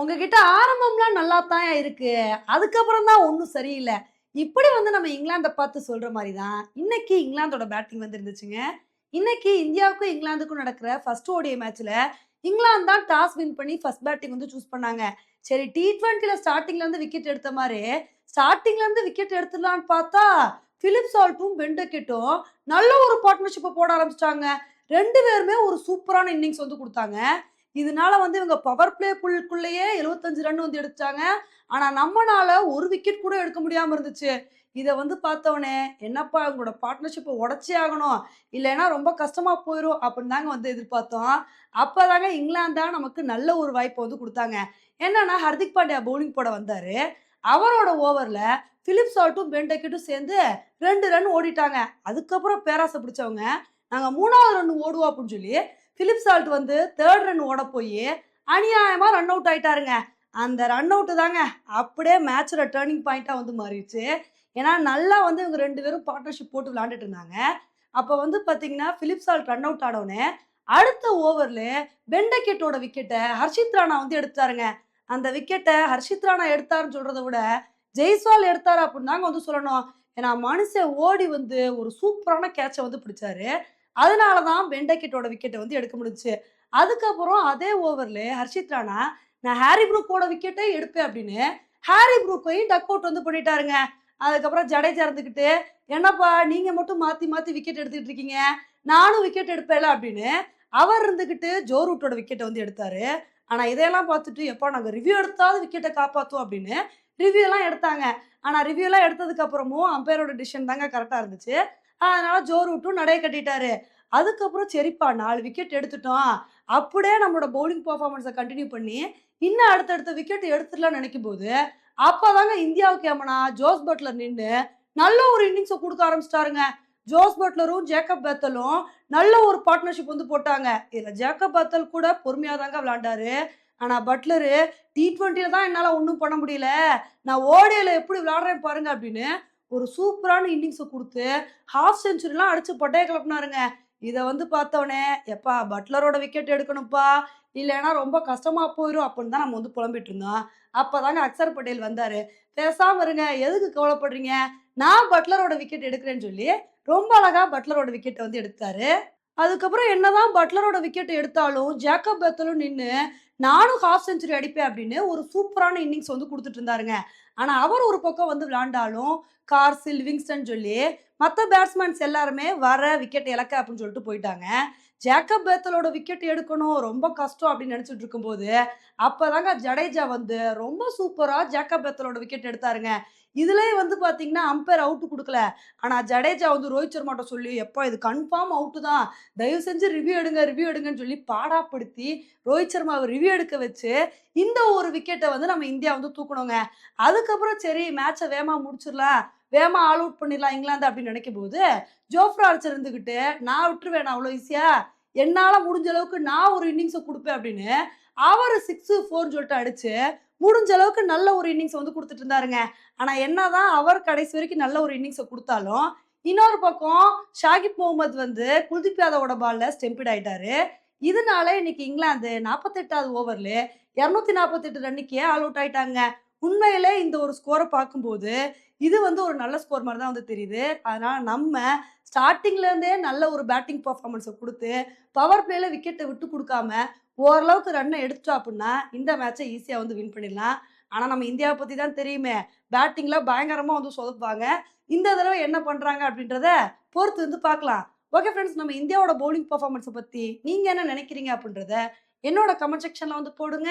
உங்ககிட்ட ஆரம்பம்லாம் நல்லா தான் இருக்கு. அதுக்கப்புறம் தான் ஒன்றும் சரியில்லை. இப்படி வந்து நம்ம இங்கிலாந்தை பார்த்து சொல்கிற மாதிரி தான் இன்னைக்கு இங்கிலாந்தோட பேட்டிங் வந்து இருந்துச்சுங்க. இன்னைக்கு இந்தியாவுக்கும் இங்கிலாந்துக்கும் நடக்கிற ஃபர்ஸ்ட் ஓடிய மேட்ச்ல இங்கிலாந்து தான் டாஸ் வின் பண்ணி ஃபர்ஸ்ட் பேட்டிங் வந்து சூஸ் பண்ணாங்க. சரி டி ட்வெண்ட்டியில் ஸ்டார்டிங்லேருந்து விக்கெட் எடுத்த மாதிரி ஸ்டார்டிங்லேருந்து விக்கெட் எடுத்துடலான்னு பார்த்தா பிலிப் சால்ட்டும் பெண்டக்கெட்டும் நல்ல ஒரு பார்ட்னர்ஷிப்பை போட ஆரம்பிச்சிட்டாங்க. ரெண்டு பேருமே ஒரு சூப்பரான இன்னிங்ஸ் வந்து கொடுத்தாங்க. இதனால வந்து இவங்க பவர் பிளே புல்குள்ளேயே எழுபத்தஞ்சு ரன் வந்து எடுத்தாங்க ஆனா நம்மனால ஒரு விக்கெட் கூட எடுக்க முடியாம இருந்துச்சு. இதை வந்து பார்த்தவொடனே என்னப்பா அவங்களோட பார்ட்னர்ஷிப்பை உடச்சே ஆகணும். இல்லைன்னா ரொம்ப கஷ்டமாக போயிடும் அப்படின்னு தாங்க வந்து எதிர்பார்த்தோம். அப்போதாங்க இங்கிலாந்து தான் நமக்கு நல்ல ஒரு வாய்ப்பை வந்து கொடுத்தாங்க. என்னன்னா ஹர்திக் பாண்டியா பவுலிங் போட வந்தார். அவரோட ஓவரில் ஃபிலிப் சால்ட்டும் பென்டக்கெட்டும் சேர்ந்து ரெண்டு ரன் ஓடிட்டாங்க. அதுக்கப்புறம் பேராசை பிடிச்சவங்க நாங்கள் மூணாவது ரன் ஓடுவோம் அப்படின்னு சொல்லி பிலிப் சால்ட் வந்து தேர்ட் ரன் ஓட போய் அநியாயமாக ரன் அவுட் ஆயிட்டாருங்க. அந்த ரன் அவுட்டு தாங்க அப்படியே மேட்சோட டேர்னிங் பாயிண்ட்டாக வந்து மாறிடுச்சு. ஏன்னா நல்லா வந்து இவங்க ரெண்டு பேரும் பார்ட்னர்ஷிப் போட்டு விளாண்டுட்டு இருந்தாங்க. அப்போ வந்து பார்த்தீங்கன்னா பிலிப் சால்ட் ரன் அவுட் ஆனோடனே அடுத்த ஓவரில் பெண்டக்கெட்டோட விக்கெட்டை ஹர்ஷித் ராணா வந்து எடுத்தாருங்க அந்த விக்கெட்டை ஹர்ஷித் ராணா எடுத்தாருன்னு சொல்கிறத விட ஜெய்ஸ்வால் எடுத்தார் அப்படின்னு தாங்க வந்து சொல்லணும். ஏன்னா மனுஷன் ஓடி வந்து ஒரு சூப்பரான கேட்சை வந்து பிடிச்சாரு. அதனால தான் பெண்டக்கிட்டோட விக்கெட்டை வந்து எடுக்க முடிஞ்சுச்சு. அதுக்கப்புறம் அதே ஓவரில் ஹர்ஷித் ராணா நான் ஹாரி ப்ரூக்கோட விக்கெட்டே எடுப்பேன் அப்படின்னு ஹாரி ப்ரூக்கையும் டக் அவுட் வந்து பண்ணிட்டாருங்க. அதுக்கப்புறம் ஜடேஜா இருந்துக்கிட்டு என்னப்பா நீங்கள் மட்டும் மாற்றி மாற்றி விக்கெட் எடுத்துக்கிட்டு இருக்கீங்க? நானும் விக்கெட் எடுப்பேல அப்படின்னு அவர் இருந்துக்கிட்டு ஜோ ரூட்டோட விக்கெட்டை வந்து எடுத்தாரு. ஆனால் இதையெல்லாம் பார்த்துட்டு எப்போ நாங்கள் ரிவ்யூ எடுத்தாவது விக்கெட்டை காப்பாற்றும் அப்படின்னு ரிவ்யூ எல்லாம் எடுத்தாங்க. ஆனால் ரிவ்யூ எல்லாம் அம்பையரோட டிசிஷன் தாங்க கரெக்டாக இருந்துச்சு. அதனால ஜோ ரூட்டும் நடைய கட்டிட்டாரு. அதுக்கப்புறம் சரிப்பா நாலு விக்கெட் எடுத்துட்டோம். அப்படியே நம்மளோட பவுலிங் பர்ஃபார்மன்ஸை கண்டினியூ பண்ணி இன்னும் அடுத்தடுத்த விக்கெட் எடுத்துடலாம்னு நினைக்கும் போது அப்போதாங்க இந்தியாவுக்கு ஏமனா ஜோஸ் பட்லர் நின்று நல்ல ஒரு இன்னிங்ஸை கொடுக்க ஆரம்பிச்சிட்டாருங்க. ஜோஸ் பட்லரும் ஜேக்கப் பேத்தலும் நல்ல ஒரு பார்ட்னர்ஷிப் வந்து போட்டாங்க. இதில் ஜேக்கப் பேத்தல் கூட பொறுமையாக தாங்க விளாண்டாரு. ஆனால் பட்லரு டி ட்வெண்ட்டியில் தான் என்னால் ஒன்றும் பண்ண முடியல. நான் ஓடியில் எப்படி விளாடுறேன் பாருங்க அப்படின்னு ஒரு சூப்பரான இன்னிங்ஸை கொடுத்து ஹாஃப் செஞ்சுரிலாம் அடிச்சு பட்டையை கிளப்பினாருங்க. இதை வந்து பார்த்தவொடனே எப்பா பட்லரோட விக்கெட் எடுக்கணும்ப்பா இல்லைன்னா ரொம்ப கஷ்டமாக போயிடும் அப்படின்னு தான் நம்ம வந்து புலம்பிட்டு இருந்தோம். அப்பதாங்க அக்சர் பட்டேல் வந்தார். பேசாமல் இருங்க எதுக்கு கவலைப்படுறீங்க? நான் பட்லரோட விக்கெட் எடுக்கிறேன்னு சொல்லி ரொம்ப அழகாக பட்லரோட விக்கெட்டை வந்து எடுத்தாரு. அதுக்கப்புறம் என்னதான் பட்லரோட விக்கெட் எடுத்தாலும் ஜேக்கப் பெத்தலும் நின்று நானும் ஹாஃப் செஞ்சுரி அடிப்பேன் அப்படின்னு ஒரு சூப்பரான இன்னிங்ஸ் வந்து கொடுத்துட்டு இருந்தாருங்க. ஆனால் அவர் ஒரு பக்கம் வந்து விளாண்டாலும் கார்சில் லிவிங்ஸ்டன் சொல்லி மற்ற பேட்ஸ்மேன்ஸ் எல்லாருமே வர விக்கெட் இலக்க அப்படின்னு சொல்லிட்டு போயிட்டாங்க. ஜேக்கப் பேத்தலோட விக்கெட் எடுக்கணும் ரொம்ப கஷ்டம் அப்படின்னு நினச்சிட்டு இருக்கும்போது அப்போதாங்க ஜடேஜா வந்து ரொம்ப சூப்பராக ஜேக்கப் பேத்தலோட விக்கெட் எடுத்தாருங்க. இதுலயே வந்து பார்த்தீங்கன்னா அம்பையர் அவுட்டு கொடுக்கல. ஆனால் ஜடேஜா வந்து ரோஹித் சர்மாட்ட சொல்லி எப்போ இது கன்ஃபார்ம் அவுட்டு தான். தயவு செஞ்சு ரிவ்யூ எடுங்க ரிவ்யூ எடுங்கன்னு சொல்லி பாடாப்படுத்தி ரோஹித் சர்மாவை ரிவ்யூ எடுக்க வச்சு இந்த ஒரு விக்கெட்டை வந்து நம்ம இந்தியா வந்து தூக்கணுங்க. அதுக்கப்புறம் சரி மேட்சை வேகமாக முடிச்சிடலாம். வேமா ஆல் அவுட் பண்ணிடலாம் இங்கிலாந்து அப்படின்னு நினைக்கும் போது ஜோஃப்ரா ஆர்ச்சர் இருந்துக்கிட்டு நான் விட்டுருவேன் அவ்வளோ ஈஸியா என்னால் முடிஞ்ச அளவுக்கு நான் ஒரு இன்னிங்ஸை கொடுப்பேன் அப்படின்னு அவர் சிக்ஸு ஃபோர்னு சொல்லிட்டு அடிச்சு முடிஞ்ச அளவுக்கு நல்ல ஒரு இன்னிங்ஸை வந்து கொடுத்துட்டு இருந்தாருங்க. ஆனால் என்னதான் அவர் கடைசி வரைக்கும் நல்ல ஒரு இன்னிங்ஸை கொடுத்தாலும் இன்னொரு பக்கம் ஷாகிப் முகமது வந்து குல்தீப் யாதவோட பால்ல ஸ்டெம்பிட் ஆயிட்டாரு. இதனால இன்னைக்கு இங்கிலாந்து நாற்பத்தெட்டாவது ஓவர்ல இரநூத்தி நாற்பத்தெட்டு ரன்னுக்கே ஆல் அவுட் ஆயிட்டாங்க. உண்மையிலே இந்த ஒரு ஸ்கோரை பார்க்கும்போது இது வந்து ஒரு நல்ல ஸ்கோர் மாதிரி தான் வந்து தெரியுது. அதனால் நம்ம ஸ்டார்டிங்லேருந்தே நல்ல ஒரு பேட்டிங் பர்ஃபார்மன்ஸை கொடுத்து பவர் பிளேயில் விக்கெட்டை விட்டு கொடுக்காம ஓரளவுக்கு ரன்னை எடுத்துட்டோம் அப்படின்னா இந்த மேட்சை ஈஸியாக வந்து வின் பண்ணிடலாம். ஆனால் நம்ம இந்தியாவை பற்றி தான் தெரியுமே. பேட்டிங்கில் பயங்கரமாக வந்து சொதப்பாங்க இந்த தடவை என்ன பண்ணுறாங்க அப்படின்றத பொறுத்து வந்து பார்க்கலாம். ஓகே ஃப்ரெண்ட்ஸ் நம்ம இந்தியாவோட பவுலிங் பர்ஃபார்மன்ஸை பற்றி நீங்கள் என்ன நினைக்கிறீங்க அப்படின்றத என்னோட கமெண்ட் செக்ஷனில் வந்து போடுங்க.